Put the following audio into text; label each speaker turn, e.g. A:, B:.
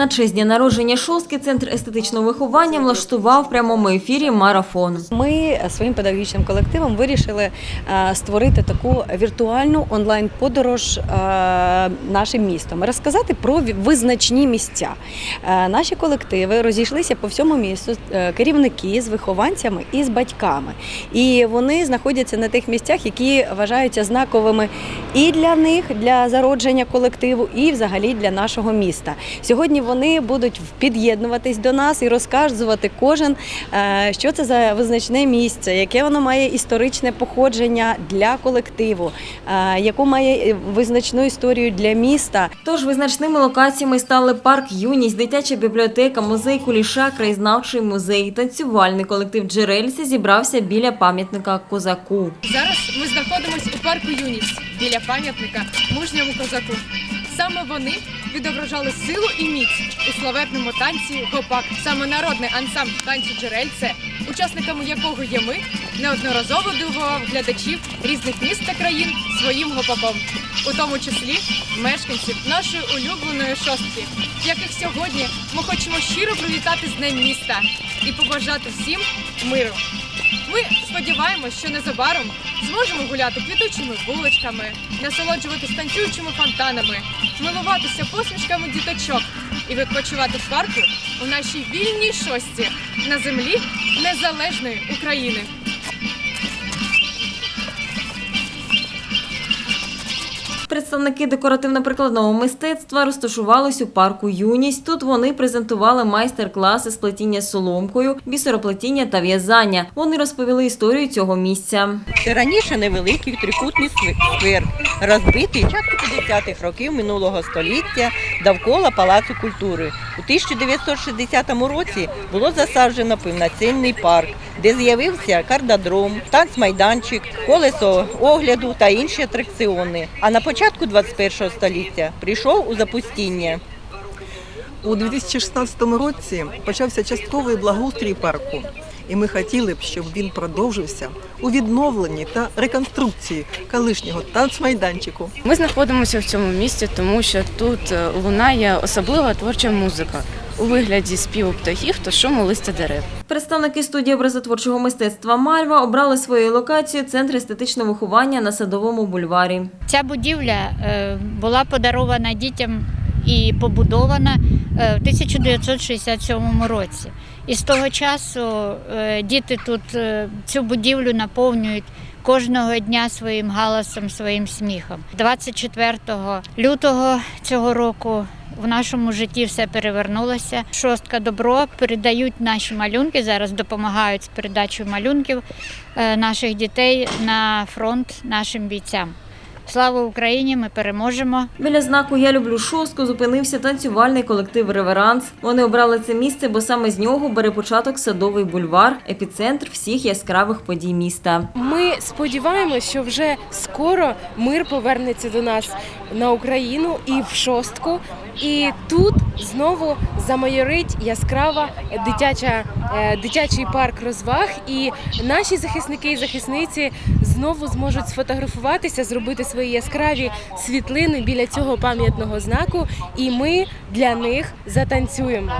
A: На честь дня народження шостки центр естетичного виховання влаштував в прямому ефірі марафон.
B: Ми своїм педагогічним колективом вирішили е, створити таку віртуальну онлайн-подорож е, нашим містом, розказати про визначні місця. Е, Наші колективи розійшлися по всьому місту, керівники з вихованцями і з батьками. І вони знаходяться на тих місцях, які вважаються знаковими і для них, для зародження колективу, і взагалі для нашого міста. Сьогодні вони будуть під'єднуватись до нас і розказувати кожен, е, що це за визначне місце, яке воно має історичне походження для колективу, е, яку має визначну історію для міста.
A: Тож визначними локаціями стали парк Юність, дитяча бібліотека, музей Куліша, краєзнавчий музей. Танцювальний колектив Джерельці зібрався біля пам'ятника козаку.
C: Зараз ми знаходимося у парку Юність біля пам'ятника мужньому козаку. Саме вони відображали силу і міць у славетному танці гопак. Саме народний ансамбль танцю джерельце, учасниками якого є ми, неодноразово дивував глядачів різних міст та країн своїм гопаком, у тому числі мешканців нашої улюбленої шостки, яких сьогодні ми хочемо щиро привітати з Днем міста і побажати всім миру. Ми сподіваємось, що незабаром зможемо гуляти квітучими вуличками, насолоджуватись танцюючими фонтанами, милуватися посмішками діточок і відпочивати в парку у нашій вільній шості на землі незалежної України.
A: Представники декоративно-прикладного мистецтва розташувались у парку Юність. Тут вони презентували майстер-класи з плетіння соломкою, бісероплетіння та в'язання. Вони розповіли історію цього місця.
D: Це раніше невеликий трикутний сквер, розбитий початку 50-х років минулого століття довкола Палацу культури. У 1960 році було засаджено повноцінний парк, де з'явився кардодром, танцмайданчик, колесо огляду та інші атракціони. А на початку 21 століття прийшов у запустіння.
E: У 2016 році почався частковий благоустрій парку, і ми хотіли б, щоб він продовжився у відновленні та реконструкції колишнього танцмайданчику.
F: Ми знаходимося в цьому місці, тому що тут е, лунає особлива творча музика у вигляді співу птахів та шуму листя дерев.
A: Представники студії образотворчого мистецтва Мальва обрали своєю локацією центр естетичного виховання на садовому бульварі.
G: Ця будівля е, була подарована дітям і побудована е, в 1967 році. І з того часу е, діти тут е, цю будівлю наповнюють кожного дня своїм галасом, своїм сміхом. 24 лютого цього року в нашому житті все перевернулося. Шостка добро передають наші малюнки. Зараз допомагають з передачею малюнків наших дітей на фронт нашим бійцям. Слава Україні! Ми переможемо!
A: Біля знаку Я люблю шостку зупинився танцювальний колектив Реверанс. Вони обрали це місце, бо саме з нього бере початок садовий бульвар, епіцентр всіх яскравих подій міста.
H: Ми сподіваємося, що вже скоро мир повернеться до нас на Україну і в шостку. І тут знову замайорить яскрава дитяча, е, дитячий парк розваг. І наші захисники і захисниці знову зможуть сфотографуватися, зробити свої яскраві світлини біля цього пам'ятного знаку. І ми для них затанцюємо.